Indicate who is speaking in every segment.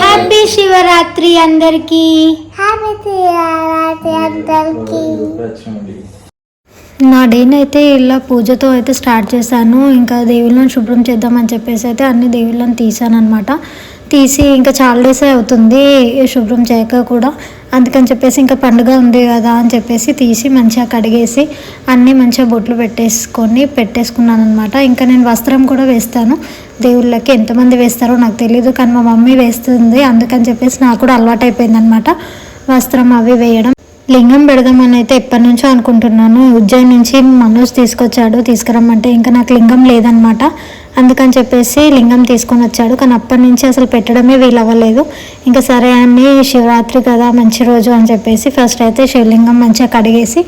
Speaker 1: Happy Shivaratri అందరికి. నా డేని అయితే ఇలా పూజతో అయితే స్టార్ట్ చేశాను. ఇంకా దేవుళ్ళని శుభ్రం చేద్దామని చెప్పేసి అయితే అన్ని దేవుళ్ళని తీసాను అనమాట తీసి ఇంకా చాలా డేస్ అవుతుంది శుభ్రం చేయక కూడా. అందుకని చెప్పేసి ఇంకా పండుగ ఉంది కదా అని చెప్పేసి తీసి మంచిగా కడిగేసి అన్నీ మంచిగా బొట్లు పెట్టేసుకొని పెట్టేసుకున్నాను అనమాట ఇంకా నేను వస్త్రం కూడా వేస్తాను. దేవుళ్ళకి ఎంతమంది వేస్తారో నాకు తెలియదు కానీ మా మమ్మీ వేస్తుంది. అందుకని చెప్పేసి నాకు కూడా అలవాటు అయిపోయింది అనమాట వస్త్రం అవి వేయడం. లింగం పెడదామని అయితే ఎప్పటి నుంచో అనుకుంటున్నాను. ఉజ్జయిన్ నుంచి మనోజ్ తీసుకొచ్చాడు తీసుకురమ్మంటే ఇంకా నాకు లింగం లేదనమాట అందుకని చెప్పేసి లింగం తీసుకొని వచ్చాడు. కానీ అప్పటి నుంచి అసలు పెట్టడమే వీలు అవ్వలేదు ఇంకా సరే అని శివరాత్రి కదా మంచి రోజు అని చెప్పేసి ఫస్ట్ అయితే శివలింగం మంచిగా కడిగేసి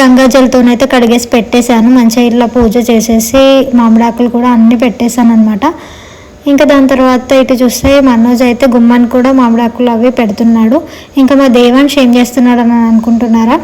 Speaker 1: గంగాజలతోనైతే కడిగేసి పెట్టేశాను. మంచిగా ఇట్లా పూజ చేసేసి మామిడాకులు కూడా అన్నీ పెట్టేశాను అనమాట ఇంకా దాని తర్వాత ఇటు చూస్తే మనోజ్ అయితే గుమ్మని కూడా మామిడాకులు అవి పెడుతున్నాడు. ఇంకా మా దేవాంశ్ ఏం చేస్తున్నాడు అని అనుకుంటున్నారా?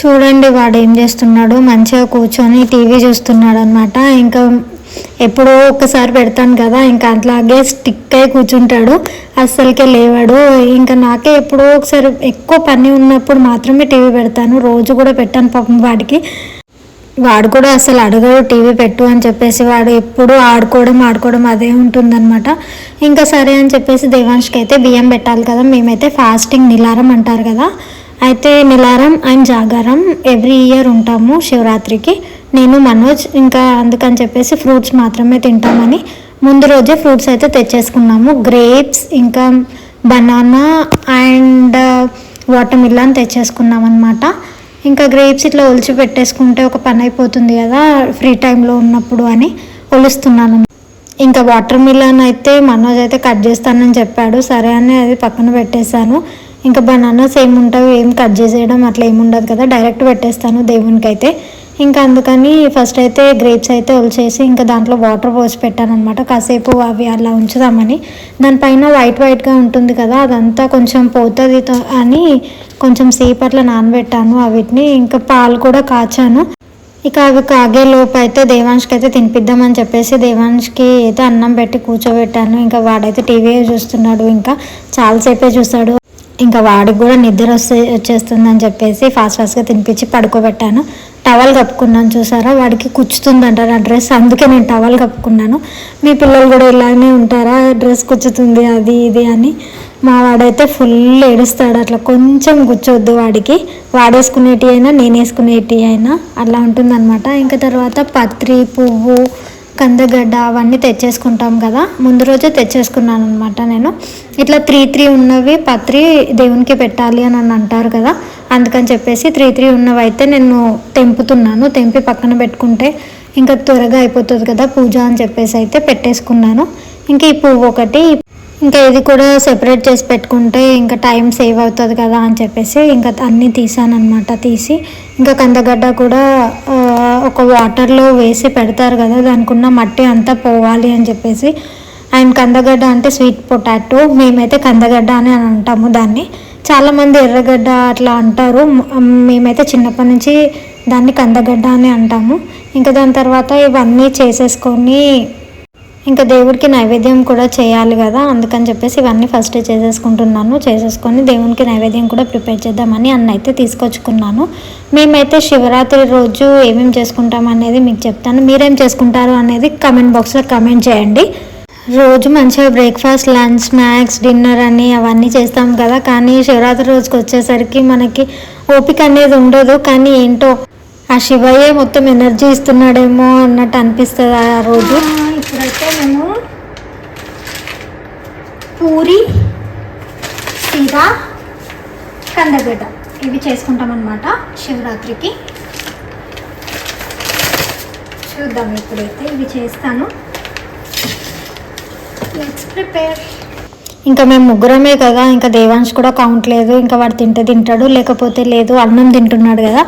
Speaker 1: చూడండి వాడు ఏం చేస్తున్నాడు. మంచిగా కూర్చొని టీవీ చూస్తున్నాడు అనమాట ఇంకా ఎప్పుడో ఒక్కసారి పెడతాను కదా ఇంకా అట్లాగే స్టిక్ అయి కూర్చుంటాడు. అస్సలకే లేవాడు. ఇంకా నాకే ఎప్పుడో ఒకసారి ఎక్కువ పని ఉన్నప్పుడు మాత్రమే టీవీ పెడతాను. రోజు కూడా పెట్టాను పాపం వాడికి. వాడు కూడా అసలు అడగడు టీవీ పెట్టు అని చెప్పేసి వాడు ఎప్పుడు ఆడుకోవడం ఆడుకోవడం అదే ఉంటుందన్నమాట. ఇంకా సరే అని చెప్పేసి దేవాంష్కి అయితే బియ్యం పెట్టాలి కదా మేమైతే ఫాస్టింగ్ నిలారం అంటారు కదా. అయితే నిలారం అండ్ జాగారం ఎవ్రీ ఇయర్ ఉంటాము శివరాత్రికి. నేను మనోజ్ ఇంకా అందుకని చెప్పేసి ఫ్రూట్స్ మాత్రమే తింటామని. ముందు రోజే ఫ్రూట్స్ అయితే తెచ్చేసుకున్నాము. గ్రేప్స్ ఇంకా బనానా అండ్ వాటర్ మిల్లన్ తెచ్చేసుకున్నాం అనమాట ఇంకా గ్రేప్స్ ఇట్లా ఒలిచి పెట్టేసుకుంటే ఒక పని అయిపోతుంది కదా ఫ్రీ టైంలో ఉన్నప్పుడు అని ఒలుస్తున్నాను. ఇంకా వాటర్ మిలన్ అయితే మనోజ్ అయితే కట్ చేస్తానని చెప్పాడు. సరే అని అది పక్కన పెట్టేశాను. ఇంకా బనానాస్ ఏముంటావు ఏం కట్ చేసేయడం అట్లా ఏముండదు కదా డైరెక్ట్ పెట్టేస్తాను దేవునికి అయితే ఇంకా అందుకని ఫస్ట్ అయితే గ్రేప్స్ అయితే ఒలిచేసి ఇంకా దాంట్లో వాటర్ పోసి పెట్టాను అనమాట కాసేపు అవి అలా ఉంచుదామని. దానిపైన వైట్ వైట్గా ఉంటుంది కదా అదంతా కొంచెం పోతుంది అని కొంచెం సేపు అట్లా నానబెట్టాను. అవిటిని ఇంకా పాలు కూడా కాచాను. ఇక అవి కాగే లోపు అయితే దేవాంష్కి అయితే తినిపిద్దామని చెప్పేసి దేవాంష్కి అయితే అన్నం పెట్టి కూర్చోబెట్టాను. ఇంకా వాడైతే టీవీ చూస్తున్నాడు. ఇంకా చాలాసేపే చూస్తాడు. ఇంకా వాడికి కూడా నిద్ర వస్తే వచ్చేస్తుందని చెప్పేసి ఫాస్ట్ ఫాస్ట్గా తినిపించి పడుకోబెట్టాను. టవల్ కప్పుకున్నాను చూసారా? వాడికి కుచ్చుతుందంట నా డ్రెస్. అందుకే నేను టవల్ కప్పుకున్నాను. మీ పిల్లలు కూడా ఇలానే ఉంటారా? డ్రెస్ కుచ్చుతుంది అది ఇది అని. మా వాడైతే ఫుల్ ఏడుస్తాడు. అట్లా కొంచెం కూర్చోవద్దు వాడికి. వాడేసుకునేటి అయినా నేను వేసుకునేటి అయినా అలా ఉంటుందన్నమాట. ఇంకా తర్వాత పత్రి పువ్వు కందగడ్డ అవన్నీ తెచ్చేసుకుంటాం కదా. ముందు రోజే తెచ్చేసుకున్నాను అనమాట నేను. ఇట్లా త్రీ త్రీ ఉన్నవి పత్రి దేవునికి పెట్టాలి అని అని అంటారు కదా. అందుకని చెప్పేసి త్రీ త్రీ ఉన్నవి అయితే నేను తెంపుతున్నాను. తెంపి పక్కన పెట్టుకుంటే ఇంకా త్వరగా అయిపోతుంది కదా పూజ అని చెప్పేసి అయితే పెట్టేసుకున్నాను. ఇంకా ఈ పువ్వు ఒకటి ఇంకా ఇది కూడా సెపరేట్ చేసి పెట్టుకుంటే ఇంకా టైం సేవ్ అవుతుంది కదా అని చెప్పేసి ఇంకా అన్నీ తీసాను తీసి. ఇంకా కందగడ్డ కూడా ఒక వాటర్లో వేసి పెడతారు కదా దానికి ఉన్న మట్టి అంతా పోవాలి అని చెప్పేసి. అండ్ కందగడ్డ అంటే స్వీట్ పొటాటో మేమైతే కందగడ్డ అని అంటాము దాన్ని. చాలామంది ఎర్రగడ్డ అట్లా అంటారు. మేమైతే చిన్నప్పటి నుంచి దాన్ని కందగడ్డ అని అంటాము. ఇంకా దాని తర్వాత ఇవన్నీ చేసేసుకొని ఇంకా దేవుడికి నైవేద్యం కూడా చేయాలి కదా అందుకని చెప్పేసి ఇవన్నీ ఫస్ట్ చేసేసుకుంటున్నాను. చేసేసుకొని దేవునికి నైవేద్యం కూడా ప్రిపేర్ చేద్దామని అన్న అయితే తీసుకొచ్చుకున్నాను. మేమైతే శివరాత్రి రోజు ఏమేమి చేసుకుంటాం అనేది మీకు చెప్తాను. మీరేం చేసుకుంటారు అనేది కమెంట్ బాక్స్లో కమెంట్ చేయండి. రోజు మంచిగా బ్రేక్ఫాస్ట్ లంచ్ స్నాక్స్ డిన్నర్ అని అవన్నీ చేస్తాం కదా కానీ శివరాత్రి రోజుకి వచ్చేసరికి మనకి ఓపిక అనేది ఉండదు. కానీ ఏంటో ఆ శివయ్యే మొత్తం ఎనర్జీ ఇస్తున్నాడేమో అన్నట్టు అనిపిస్తుంది ఆ రోజు. ఇప్పుడైతే మేము పూరి సీరా కందగడ్డ ఇవి చేసుకుంటాం అనమాట శివరాత్రికి. చూద్దాం ఇప్పుడైతే ఇవి చేస్తాను. లెట్స్ ప్రిపేర్ ఇంకా మేము ముగ్గురమే కదా ఇంకా దేవాంశ్ కూడా కౌంట్ లేదు ఇంకా వాడు తింటే తింటాడు లేకపోతే లేదు అన్నం తింటున్నాడు కదా.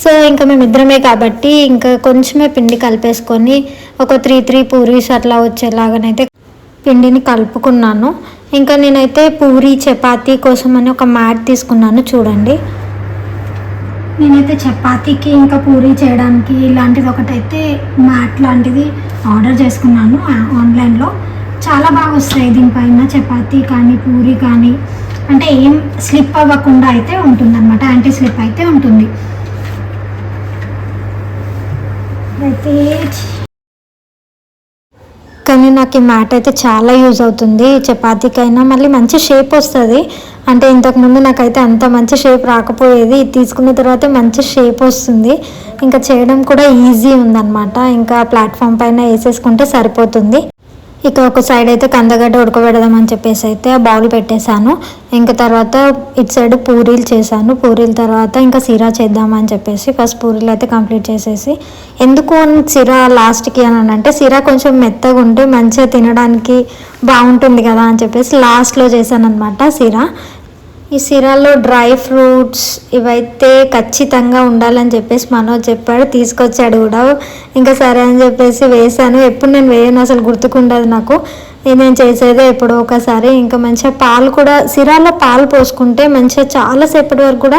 Speaker 1: సో ఇంకా మేము ఇద్దరమే కాబట్టి ఇంకా కొంచెమే పిండి కలిపేసుకొని ఒక త్రీ త్రీ పూరీస్ అట్లా వచ్చేలాగానైతే పిండిని కలుపుకున్నాను. ఇంకా నేనైతే పూరి చపాతీ కోసం అని ఒక మ్యాట్ తీసుకున్నాను చూడండి. నేనైతే చపాతీకి ఇంకా పూరీ చేయడానికి ఇలాంటిది ఒకటైతే మ్యాట్ లాంటిది ఆర్డర్ చేసుకున్నాను ఆన్లైన్లో. చాలా బాగా వస్తాయి దీనిపైన చపాతీ కానీ పూరీ కానీ. అంటే ఏం స్లిప్ అవ్వకుండా అయితే ఉంటుంది అనమాట యాంటీ స్లిప్ అయితే ఉంటుంది అయితే నాకు ఈ మ్యాట్ అయితే చాలా యూజ్ అవుతుంది. చపాతీకైనా మళ్ళీ మంచి షేప్ వస్తుంది. అంటే ఇంతకుముందు నాకైతే అంత మంచి షేప్ రాకపోయేది. ఇది తీసుకున్న తర్వాత మంచి షేప్ వస్తుంది. ఇంకా చేయడం కూడా ఈజీ ఉందన్నమాట. ఇంకా ప్లాట్ఫామ్ పైన వేసేసుకుంటే సరిపోతుంది. ఇక ఒక సైడ్ అయితే కందగడ్డ ఉడకబెడదామని చెప్పేసి అయితే ఆ బౌల్ పెట్టేశాను. ఇంకా తర్వాత ఇటు సైడ్ పూరీలు చేశాను. పూరీల తర్వాత ఇంకా సిరా చేద్దామని చెప్పేసి ఫస్ట్ పూరీలు అయితే కంప్లీట్ చేసేసి. ఎందుకు సిరా లాస్ట్కి అని అంటే సిరా కొంచెం మెత్తగా ఉంటే మంచిగా తినడానికి బాగుంటుంది కదా అని చెప్పేసి లాస్ట్లో చేశాను అనమాట సిరా. ఈ సిరాల్లో డ్రై ఫ్రూట్స్ ఇవైతే ఖచ్చితంగా ఉండాలని చెప్పేసి మనోజ్ చెప్పాడు. తీసుకొచ్చాడు కూడా. ఇంకా సరే అని చెప్పేసి వేసాను ఎప్పుడు నేను వేయను అసలు గుర్తుకుండదు నాకు. నేను చేసేదే ఎప్పుడో ఒకసారి. ఇంకా మంచిగా పాలు కూడా సిరాలో పాలు పోసుకుంటే మంచిగా చాలాసేపటి వరకు కూడా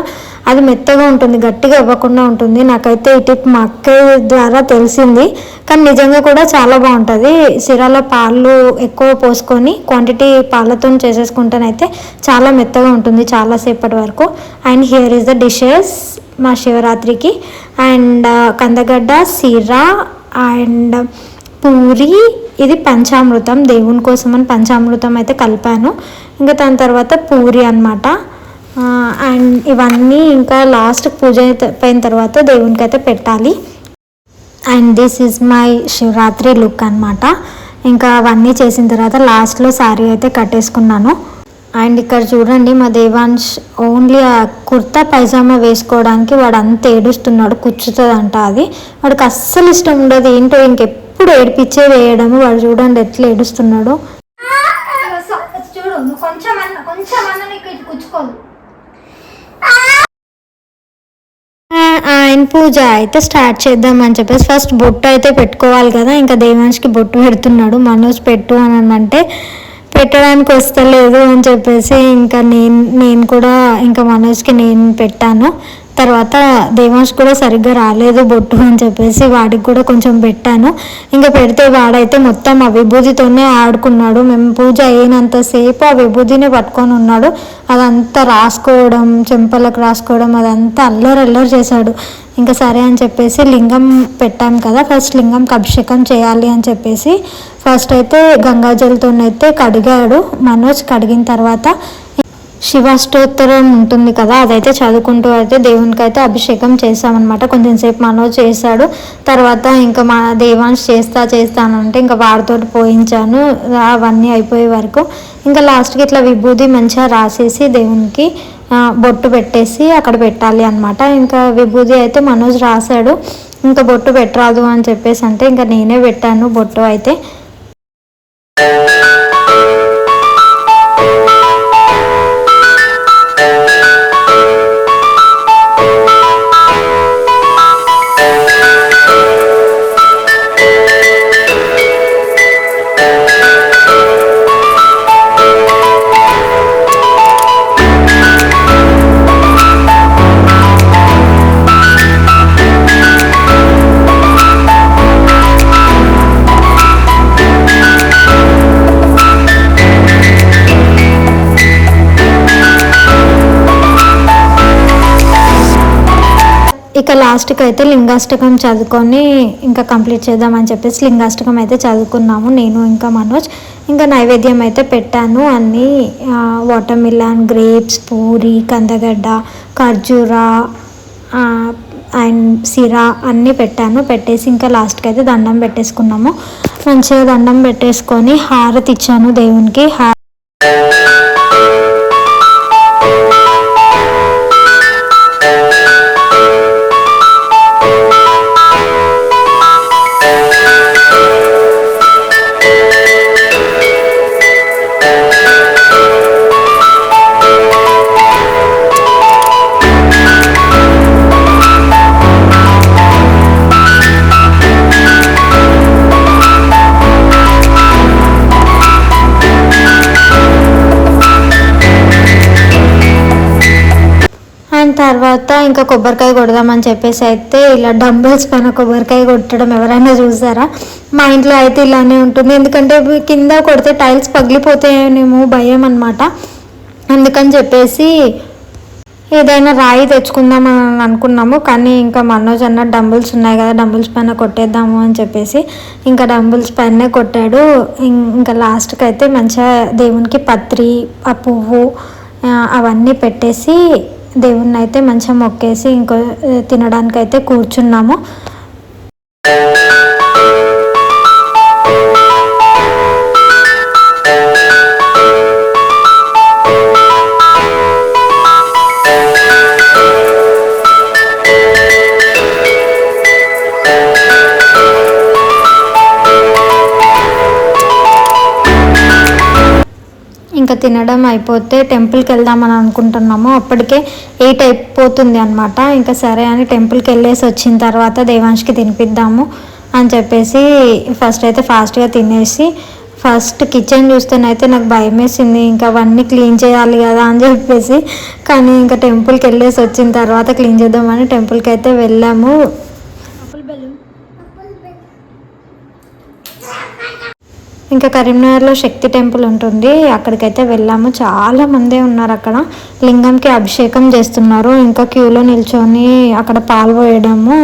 Speaker 1: అది మెత్తగా ఉంటుంది గట్టిగా ఇవ్వకుండా ఉంటుంది. నాకైతే ఈ టిప్ మా అక్క ద్వారా తెలిసింది. కానీ నిజంగా కూడా చాలా బాగుంటుంది. సిరాలో పాలు ఎక్కువ పోసుకొని క్వాంటిటీ పాలతో చేసేసుకుంటేనైతే చాలా మెత్తగా ఉంటుంది చాలాసేపటి వరకు. And here is the dishes మా శివరాత్రికి. అండ్ కందగడ్డ సిరా అండ్ పూరి ఇది పంచామృతం. దేవుని కోసం అని పంచామృతం అయితే కలిపాను. ఇంకా దాని తర్వాత పూరి అనమాట అండ్ ఇవన్నీ ఇంకా లాస్ట్ పూజ అయిపోయిన తర్వాత దేవునికి అయితే పెట్టాలి. And this is my Shivaratri look అనమాట ఇంకా అవన్నీ చేసిన తర్వాత లాస్ట్లో శారీ అయితే కట్టేసుకున్నాను. అండ్ ఇక్కడ చూడండి మా దేవాంశ్ ఓన్లీ ఆ కుర్తా పైజామా వేసుకోవడానికి వాడు అంత ఏడుస్తున్నాడు కూర్చుతుంది అంట అది. వాడికి అస్సలు ఇష్టం ఉండదు ఏంటో ఇంకెప్పుడు ఏడిపించే వేయడము వాడు చూడండి ఎట్లా ఏడుస్తున్నాడు. చూడు కొంచెం అన్న కొంచెం అన్న నీకు కూర్చుకోదు ఆయన పూజ అయితే స్టార్ట్ చేద్దామని చెప్పేసి ఫస్ట్ బొట్టు అయితే పెట్టుకోవాలి కదా ఇంకా దేవాన్షికి బొట్టు పెడుతున్నాడు. మనోజ్ పెట్టు అని అంటే పెట్టడానికి వస్తలేదు అని చెప్పేసి ఇంకా నేను నేను కూడా ఇంకా మనోజ్కి నేను పెట్టాను. తర్వాత దేవాంష్ కూడా సరిగ్గా రాలేదు బొట్టు అని చెప్పేసి వాడికి కూడా కొంచెం పెట్టాను. ఇంకా పెడితే వాడైతే మొత్తం ఆ విభూతితోనే ఆడుకున్నాడు. మేము పూజ అయినంతసేపు ఆ విభూతిని పట్టుకొని ఉన్నాడు. అదంతా రాసుకోవడం చెంపలకు రాసుకోవడం అదంతా అల్లరి అల్లరి చేశాడు. ఇంకా సరే అని చెప్పేసి లింగం పెట్టాం కదా ఫస్ట్ లింగంకి అభిషేకం చేయాలి అని చెప్పేసి ఫస్ట్ అయితే గంగాజలతోనైతే కడిగాడు. మనోజ్ కడిగిన తర్వాత శివాష్టోత్తరం ఉంటుంది కదా అదైతే చదువుకుంటూ అయితే దేవునికి అయితే అభిషేకం చేసామన్నమాట కొంచెం సేపు మనోజ్ చేశాడు. తర్వాత ఇంకా మా దేవాంశ్ చేస్తా చేస్తానంటే ఇంకా వాడితో పోయించాను. అవన్నీ అయిపోయే వరకు. ఇంకా లాస్ట్కి ఇట్లా విభూది మంచిగా రాసేసి దేవునికి బొట్టు పెట్టేసి అక్కడ పెట్టాలి అనమాట ఇంకా విభూది అయితే మనోజ్ రాశాడు. ఇంకా బొట్టు పెట్టరాదు అని చెప్పేసి అంటే ఇంకా నేనే పెట్టాను బొట్టు అయితే. ఇంకా లాస్ట్కి అయితే లింగాష్టకం చదువుకొని ఇంకా కంప్లీట్ చేద్దామని చెప్పేసి లింగాష్టకం అయితే చదువుకున్నాము. నేను ఇంకా మనోజ్. ఇంకా నైవేద్యం అయితే పెట్టాను. అన్నీ వాటర్ మిలన్ గ్రేప్స్ పూరి కందగడ్డ ఖర్జూర అండ్ సిరా అన్నీ పెట్టాను. పెట్టేసి ఇంకా లాస్ట్కి అయితే దండం పెట్టేసుకున్నాము. మంచిగా దండం పెట్టేసుకొని హారతి ఇచ్చాను దేవునికి. ఇంకా కొబ్బరికాయ కొడదామని చెప్పేసి అయితే ఇలా డంబుల్స్ పైన కొబ్బరికాయ కొట్టడం ఎవరైనా చూసారా? మా ఇంట్లో అయితే ఇలానే ఉంటుంది. ఎందుకంటే కింద కొడితే టైల్స్ పగిలిపోతాయేమో భయం అనమాట అందుకని చెప్పేసి ఏదైనా రాయి తెచ్చుకుందాం అని అనుకున్నాము. కానీ ఇంకా మనోజ్ అన్న డంబుల్స్ ఉన్నాయి కదా డంబుల్స్ పైన కొట్టేద్దాము అని చెప్పేసి ఇంకా డంబుల్స్ పైనే కొట్టాడు. ఇంకా లాస్ట్కి అయితే మంచిగా దేవునికి పత్రి ఆ పువ్వు అవన్నీ పెట్టేసి దేవుణ్ణి అయితే మంచిగా మొక్కేసి ఇంకో తినడానికి అయితే కూర్చున్నాము. ఇంకా తినడం అయిపోతే టెంపుల్కి వెళ్దామని అనుకుంటున్నాము. అప్పటికే ఎయిట్ అయిపోతుంది అనమాట ఇంకా సరే అని టెంపుల్కి వెళ్ళేసి వచ్చిన తర్వాత దేవాంష్కి తినిపిద్దాము అని చెప్పేసి ఫస్ట్ అయితే ఫాస్ట్గా తినేసి ఫస్ట్ కిచెన్ చూస్తేనైతే నాకు భయం వేసింది ఇంకా అవన్నీ క్లీన్ చేయాలి కదా అని చెప్పేసి. కానీ ఇంకా టెంపుల్కి వెళ్ళేసి వచ్చిన తర్వాత క్లీన్ చేద్దామని టెంపుల్కి అయితే వెళ్ళాము. ఇంకా కరీంనగర్లో శక్తి టెంపుల్ ఉంటుంది. అక్కడికైతే వెళ్ళాము. చాలా మందే ఉన్నారు అక్కడ. లింగంకి అభిషేకం చేస్తున్నారు. ఇంకా క్యూలో నిల్చొని అక్కడ పాలు పోయడము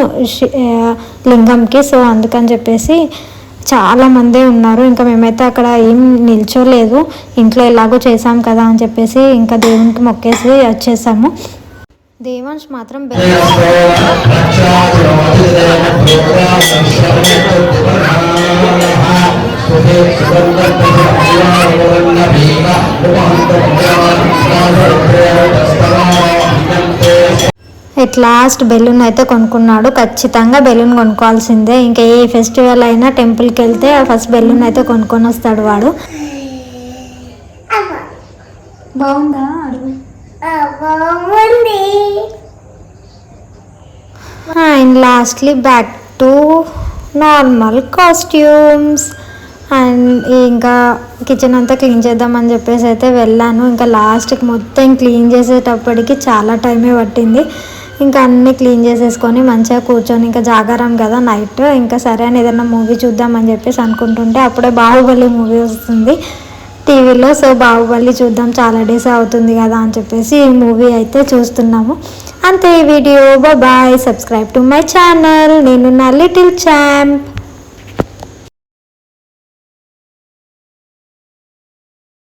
Speaker 1: లింగంకి. సో అందుకని చెప్పేసి చాలా మందే ఉన్నారు. ఇంకా మేమైతే అక్కడ ఏం నిల్చోలేదు. ఇంట్లో ఎలాగో చేసాం కదా అని చెప్పేసి ఇంకా దేవునికి మొక్కేసి వచ్చేసాము. దేవాంశ్ మాత్రం best bell at last balloon అయితే కొనుక్కున్నాడు. ఖచ్చితంగా బెలూన్ కొనుక్కోవాల్సిందే. ఇంకా ఏ ఫెస్టివల్ అయినా టెంపుల్కి వెళ్తే ఫస్ట్ బెలూన్ అయితే కొనుక్కొని వస్తాడు వాడు.
Speaker 2: బాగుంది?
Speaker 1: And lastly back to normal costumes and ఇంకా కిచెన్ అంతా క్లీన్ చేద్దామని చెప్పేసి అయితే వెళ్ళాను. ఇంకా లాస్ట్కి మొత్తం క్లీన్ చేసేటప్పటికి చాలా టైమే పట్టింది. ఇంకా అన్నీ క్లీన్ చేసేసుకొని మంచిగా కూర్చొని ఇంకా జాగారం కదా నైట్ ఇంకా సరే అని ఏదైనా మూవీ చూద్దామని చెప్పేసి అనుకుంటుంటే అప్పుడే బాహుబలి మూవీ వస్తుంది. టీవీలో సో బాహుబలి చూద్దాం చాలా డేస్ అవుతుంది కదా అని చెప్పేసి ఈ మూవీ అయితే చూస్తున్నాము. అంతే ఈ video bye subscribe to my channel నేను నా లిటిల్ ఛాంప్